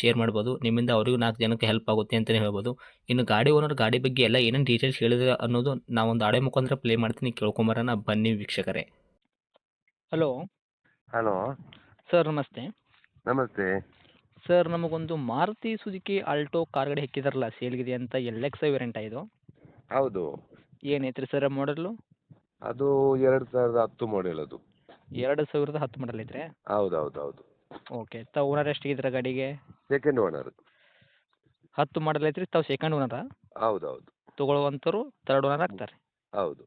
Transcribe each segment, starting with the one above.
Share ಮಾಡ್ಬೋದು. ನಿಮ್ಮಿಂದ ಅವರಿಗೂ ನಾಲ್ಕು ಜನಕ್ಕೆ ಹೆಲ್ಪ್ ಆಗುತ್ತೆ ಅಂತಲೇ ಹೇಳ್ಬೋದು. ಇನ್ನು ಗಾಡಿ ಓನರ್ ಗಾಡಿ ಬಗ್ಗೆ ಎಲ್ಲ ಏನೇನು ಡೀಟೇಲ್ಸ್ ಹೇಳಿದ್ರೆ ಅನ್ನೋದು ನಾವೊಂದು ಆಡೆ ಮುಖಾಂತರ ಪ್ಲೇ ಮಾಡ್ತೀನಿ. ಕೇಳ್ಕೊಂಬರೋಣ. ಬನ್ನಿ ವೀಕ್ಷಕರೇ. ಹಲೋ ಹಲೋ ಸರ್ ನಮಸ್ತೆ. ನಮಸ್ತೆ. ಸರ್ ನಮಗೊಂದು ಮಾರುತಿ ಸುಜುಕಿ ಆಲ್ಟೋ ಕಾರ್ ಗಾಡಿ ಹಾಕಿದಾರಲ್ಲ ಸೇಲ್ಗಿದೆ ಅಂತ ಎಲ್ ಎಕ್ಸ್ ವೇರಿಯಂಟ ಇದು? ಹೌದು. ಏನೈತ್ರಿ ಸರ್ ಮಾಡಲು ಅದು ಎರಡು ಸಾವಿರದ ಹತ್ತು ಮಾಡೆಲ್ ಅದು. ಎರಡು ಸಾವಿರದ ಹತ್ತು ಮಾಡಲ್ ಐತ್ರಿ? ಹೌದು ಹೌದು ಹೌದು ಓಕೆ ತ ಓನರ್ ಎಷ್ಟಿಗಿದ್ರ ಗಾಡಿಗೆ? ಸೆಕೆಂಡ್ ಓನರ್ ಹತ್ತು ಮಾಡಲ್ ಐತ್ರಿ ತಾವು ಸೆಕೆಂಡ್ ಓನರ ಹೌದು ಹೌದು ತಗೊಳ್ಳುವಂತರು ತರ್ಡ್ ಓನರ್ ಆಗ್ತಾರೆ. ಹೌದು.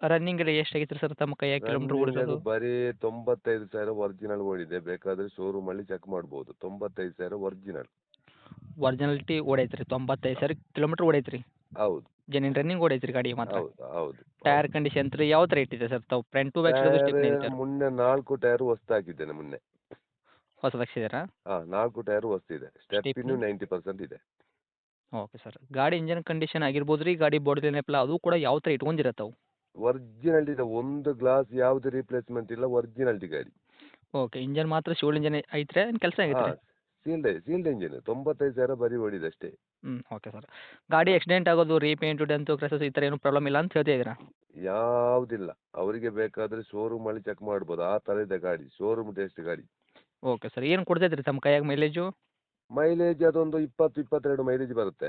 ರನ್ನಿಂಗ್ ಎಲ್ಲ ಎಷ್ಟು ಆಗೈತ್ರಿ ಸರ್ ತಮ್ಮ ಕೈಯಾಗ ಕಿಲೋಮೀಟರ್ ಓಡಿರೋದು ಬರೀ ತೊಂಬತ್ತೈದು ಸಾವಿರ ಒರಿಜಿನಲ್ ಓಡಿದೆ. ಬೇಕಾದ್ರೆ ಶೋರೂಮ್ ಅಲ್ಲಿ ಚೆಕ್ ಮಾಡ್ಬೋದು. ತೊಂಬತ್ತೈದು ಸಾವಿರ ಒರಿಜಿನಲ್ ಒರಿಜಿನಾಲಿಟಿ ಓಡೈತ್ರಿ ತೊಂಬತ್ತೈದು ಸಾವಿರ ಕಿಲೋಮೀಟರ್ ಓಡೈತ್ರಿ. ಹೌದು. ಜೆನ್ಯೂನ್ ರನ್ನಿಂಗ್ ಓಡೈತ್ರಿ ಗಾಡಿ ಮಾತ್ರ. ಹೌದು ಹೌದು. ಟೈರ್ ಕಂಡೀಷನ್ ರೀ ಯಾವ ತರ ಇಟ್ಟಿದೆ ಸರ್ ತಾವು? ಫ್ರಂಟ್ ಟು ಬ್ಯಾಕ್ ಮುನ್ನೆ ನಾಲ್ಕು ಟೈರ್ ಹೊಸ್ತಾಕಿದ್ದೇನೆ ಮೊನ್ನೆ. ಹೊಸದಾಗ್ಸಿದ್ದೀರಾ ಹಾ ನಾಲ್ಕು ಟೈರ್ ಹೊಸ್ತಿದೆ? ಇನ್ನು ನೈಂಟಿ ಪರ್ಸೆಂಟ್ ಇದೆ. Okay sir. ಗಾಡಿ ಇಂಜನ್ ಕಂಡೀಷನ್ ಆಗಿರ್ಬೋದು ರೀ ಗಾಡಿ ಬಾಡಿ ನೆಪಲ ಅದು ಕೂಡ ಯಾವ ತರ ಇಟ್ಕೊಂಡಿರತ್ತವು ಒರಿಜಿನಲ್ ಇದೆ. ಒಂದು ಗ್ಲಾಸ್ ಯಾವ್ದು ರಿಪ್ಲೇಸ್ಮೆಂಟ್ ಇಲ್ಲ ಒರಿಜಿನಲ್ಟಿ ಗಾಡಿ. ಓಕೆ ಇಂಜನ್ ಮಾತ್ರ ಶೋಲ್ ಇಂಜನ್ ಐತ್ರೆ ಏನು ಕೆಲಸ ಆಗೈತೆ ಸೀಲ್ಡ್ ಸೀಲ್ಡ್ ಇಂಜಿನ್ ತೊಂಬತ್ತೈದು ಸಾವಿರ ಬರಿ ಓಡಿದೆ ಅಷ್ಟೇ. ಹ್ಞೂ ಓಕೆ ಸರ್. ಗಾಡಿ ಆಕ್ಸಿಡೆಂಟ್ ಆಗೋದು ರೀಪೇಂಟು ಡೆಂತು ಕ್ರೆಸಸ್ ಈ ಥರ ಏನು ಪ್ರಾಬ್ಲಮ್ ಇಲ್ಲ ಅಂತ ಹೇಳ್ತಾ ಇದ್ದೀರಾ? ಯಾವುದಿಲ್ಲ. ಅವರಿಗೆ ಬೇಕಾದ್ರೆ ಶೋರೂಮ್ ಅಲ್ಲಿ ಚೆಕ್ ಮಾಡ್ಬೋದು. ಆ ತರ ಇದೆ ಗಾಡಿ ಶೋರೂಮ್ ಟೆಸ್ಟ್ ಗಾಡಿ. ಓಕೆ ಸರ್ ಏನು ಕೊಡ್ತೈತೆ ರೀ ತಮ್ಮ ಕೈಯಾಗ ಮೈಲೇಜು ಮೈಲೇಜ್ ಅದೊಂದು ಇಪ್ಪತ್ತು ಇಪ್ಪತ್ತೆರಡು ಮೈಲೇಜ್ ಬರುತ್ತೆ.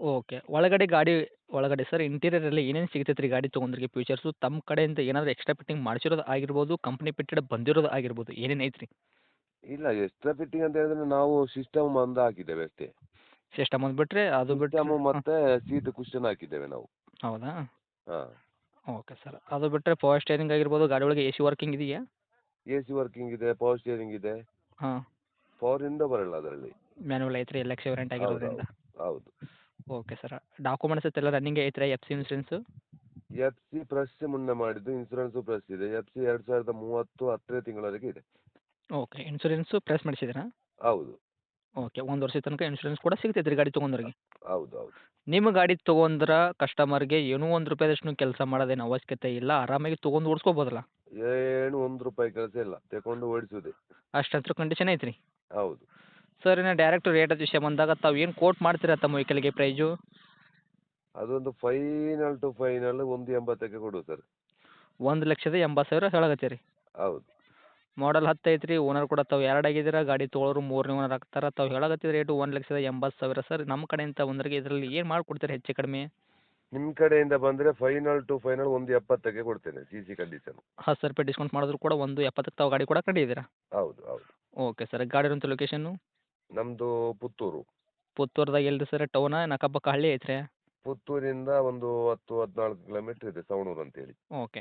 ಓಕೆ ಒಳಗಡೆ ಗಾಡಿ ಒಳಗಡೆ ಸರ್ ಇಂಟೀರಿಯರಲ್ಲಿ ಏನೇನು ಸಿಗ್ತೈತೆ ರೀ ಗಾಡಿ ತೊಗೊಂಡ್ರಿಗೆ ಫ್ಯೂಚರ್ಸು ತಮ್ಮ ಕಡೆಯಿಂದ ಏನಾದರೂ ಎಕ್ಸ್ಟ್ರಾ ಫಿಟ್ಟಿಂಗ್ ಮಾಡಿಸಿರೋದು ಆಗಿರ್ಬೋದು ಕಂಪ್ನಿ ಫಿಟ್ಟೆಡ್ ಬಂದಿರೋದು ಆಗಿರ್ಬೋದು ಏನೇನು ಐತ್ರಿ? ಇಲ್ಲ ಎಕ್ಸ್ಟ್ರಾ ಫಿಟ್ಟಿಂಗ್ ಅಂತ ಹೇಳಿದ್ರೆ ನಾವು ಸಿಸ್ಟಮ್ ಒಂದು ಹಾಕಿದ್ದೇವೆ ಅಷ್ಟೇ. ಸಿಸ್ಟಮ್ ಒಂದು ಬಿಟ್ಟರೆ ಅದು ಸಿಸ್ಟಮ್ ಮತ್ತೆ ಸೀಟ್ ಕುಶನ್ ಹಾಕಿದ್ದೇವೆ ನಾವು. ಹೌದಾ? ಹಾಂ. ಓಕೆ ಸರ್ ಅದು ಬಿಟ್ಟರೆ ಪವರ್ ಸ್ಟೇರಿಂಗ್ ಆಗಿರ್ಬೋದು ಗಾಡಿ ಒಳಗೆ ಎ ಸಿ ವರ್ಕಿಂಗ್ ಇದೆಯಾ? ಎ ಸಿ ವರ್ಕಿಂಗ್ ಇದೆ ಪವರ್ ಸ್ಟೇರಿಂಗ್ ಇದೆ. ಹಾಂ. ಪವರ್ ಇಂದ ಬರಲ್ಲ ಅದರಲ್ಲಿ. ಮ್ಯಾನುವಲ್ ಐತ್ರಿ ಎಲ್ ಎಕ್ಸ್ ವೇರಿಯಂಟ್ ಆಗಿರೋದ್ರಿಂದ ಹೌದು. Okay sir. ಡಾಕ್ಯುಮೆಂಟ್ಸ್ ಎಲ್ಲ ರನ್ನಿಂಗ್ ಐತ್ರಿ F C insurance F C press ಮುನ್ನ ಮಾಡಿದ್ದು ಇನ್ಸೂರೆನ್ಸು ಪ್ರೆಸ್ ಇದೆ. ಎಫ್ ಸಿ ಎರಡು ಸಾವಿರದ ಮೂವತ್ತು ಹತ್ತನೇ ತಿಂಗಳವರೆಗೆ ಇದೆ. ಓಕೆ ಇನ್ಸೂರೆನ್ಸು ಪ್ರೆಸ್ ಮಾಡಿಸಿದ್ರಾ ಹೌದು. ಓಕೆ ಒಂದು ವರ್ಷದ ತನಕ ಇನ್ಶೂರೆನ್ಸ್ ಕೂಡ ಸಿಗ್ತೈತೆ ರೀ ಗಾಡಿ ತೊಗೊಂಡ್ರಿಗೆ. ಹೌದು ಹೌದು ನಿಮ್ಮ ಗಾಡಿ ತೊಗೊಂಡ್ರ ಕಸ್ಟಮರ್ಗೆ ಏನೂ ಒಂದು ರೂಪಾಯಿದಷ್ಟು ಕೆಲಸ ಮಾಡೋದೇನು ಅವಶ್ಯಕತೆ ಇಲ್ಲ ಆರಾಮಾಗಿ ತೊಗೊಂಡು ಓಡಿಸ್ಕೋಬೋದಲ್ಲ. ಏನು ಒಂದು ರೂಪಾಯಿ ಕೆಲಸ ಇಲ್ಲ. ತಗೊಂಡು ಓಡಿಸುವುದೇ. ಅಷ್ಟಂತ್ರ ಕಂಡೀಷನ್ ಐತ್ರಿ. ಹೌದು. ಸರ್ ಇನ್ನು ಡೈರೆಕ್ಟ್ ರೇಟ್ ವಿಷಯ ಬಂದಾಗ ತಾವು ಏನು ಕೋಟ್ ಮಾಡ್ತೀರಾ ತಮ್ಮ ವೆಹಿಕಲ್ಗೆ ಪ್ರೈಜು ಅದೊಂದು ಫೈನಲ್ ಟು ಫೈನಲ್ ಒಂದು ಎಂಬತ್ತಕ್ಕೆ ಕೊಡು ಸರ್. ಒಂದು ಲಕ್ಷದ ಎಂಬತ್ತು ಸಾವಿರ ಹೇಳಕತ್ತೀರಿ ಹೌದು. ಮಾಡಲ್ ಹತ್ತು ಐತ್ರಿ ಓನರ್ ಕೂಡ ತಾವು ಎರಡು ಆಗಿದ್ದೀರಾ ಗಾಡಿ ತೊಗೊಳೋರು ಮೂರನೇ ಓನರ್ ಆಗ್ತಾರೆ ತಾವು ಹೇಳಕತ್ತಿದ ರೇಟು ಒಂದು ಲಕ್ಷದ ಎಂಬತ್ತು ಸಾವಿರ ಸರ್. ನಮ್ಮ ಕಡೆಯಿಂದ ಒಂದರಿಗೆ ಇದರಲ್ಲಿ ಏನು ಮಾಡ್ಕೊಡ್ತೀರಾ ಹೆಚ್ಚು ಕಡಿಮೆ? ನಿಮ್ಮ ಕಡೆಯಿಂದ ಬಂದರೆ ಫೈನಲ್ ಟು ಫೈನಲ್ ಒಂದು ಎಪ್ಪತ್ತಕ್ಕೆ ಕೊಡ್ತೇನೆ ಸಿ ಸಿ ಕಂಡೀಷನ್ ಹತ್ತು ಸರ್ ರೂಪಾಯಿ ಡಿಸ್ಕೌಂಟ್ ಮಾಡಿದ್ರು ಕೂಡ ಒಂದು ಎಪ್ಪತ್ತಕ್ಕೆ ತಾವು ಗಾಡಿ ಕೂಡ ಕಂಡಿದ್ದೀರಾ? ಹೌದು ಹೌದು. ಓಕೆ ಸರ್ ಗಾಡಿ ಇರೋಂಥ ಲೊಕೇಶನ್ನು ನಮ್ಮದು ಪುತ್ತೂರು. ಪುತ್ತೂರ್ದಾಗ ಎಲ್ಲಿ ಸರ್ ಟೌನ ನಕ್ಕಪಕ್ಕ ಹಳ್ಳಿ ಐತ್ರಿ? ಪುತ್ತೂರಿಂದ ಒಂದು ಹತ್ತು ಹದಿನಾಲ್ಕು ಕಿಲೋಮೀಟ್ರ್ ಇದೆ ಸವಣೂರು ಅಂತೇಳಿ. ಓಕೆ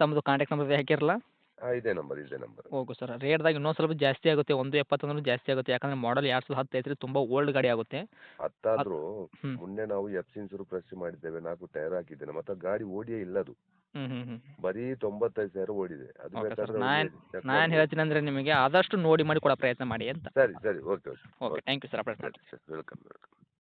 ತಮ್ಮದು ಕಾಂಟ್ಯಾಕ್ಟ್ ನಂಬರ್ ಹಾಕಿರಲ್ಲ? ಹಾಂ ಇದೇ ನಂಬರ್ ಇದೇ ನಂಬರ್ ಓಕೆ ಸರ್. ರೇಟ್ದಾಗ ಇನ್ನೊಂದು ಸ್ವಲ್ಪ ಜಾಸ್ತಿ ಆಗುತ್ತೆ. ಒಂದು ಎಪ್ಪತ್ತಂದ್ರೂ ಜಾಸ್ತಿ ಆಗುತ್ತೆ. ಯಾಕಂದ್ರೆ ಮಾಡೆಲ್ ಎರಡು ಸಾವಿರದ ಹತ್ತು ಐತ್ರಿ ತುಂಬ ಓಲ್ಡ್ ಗಾಡಿ ಆಗುತ್ತೆ. ಹತ್ತಾದ್ರೂ ಹ್ಮ್. ಮೊನ್ನೆ ನಾವು ಎಫ್ ಸಿನ್ಸರು ಪ್ರೆಸ್ ಮಾಡಿದ್ದೇವೆ. ನಾಲ್ಕು ಟೈರ್ ಹಾಕಿದ್ದೇನೆ. ಮತ್ತೆ ಗಾಡಿ ಓಡಿಯೇ ಇಲ್ಲ ಅದು. ಹ್ಞೂ ಹ್ಞೂ ಹ್ಞೂ ಬರೀ ತೊಂಬತ್ತೈದು ಸಾವಿರ ಓಡಿದೆ. ಅದು Okay, sir. ಬೇಕಾದ್ರೆ ನಾನ್- check ನಾನು ಮಾಡ್ಬೋದು. ಹೇಳ್ತೀನಿ ಅಂದರೆ ನಿಮಗೆ ಆದಷ್ಟು ನೋಡಿ ಮಾಡಿ ಕೊಡೋ ಪ್ರಯತ್ನ ಮಾಡಿ ಅಂತ. ಸರಿ ಸರಿ. Okay okay okay thank you sir update ಮಾಡಿ ವೆಲ್ಕಮ್ ವೆಲ್ಕಮ್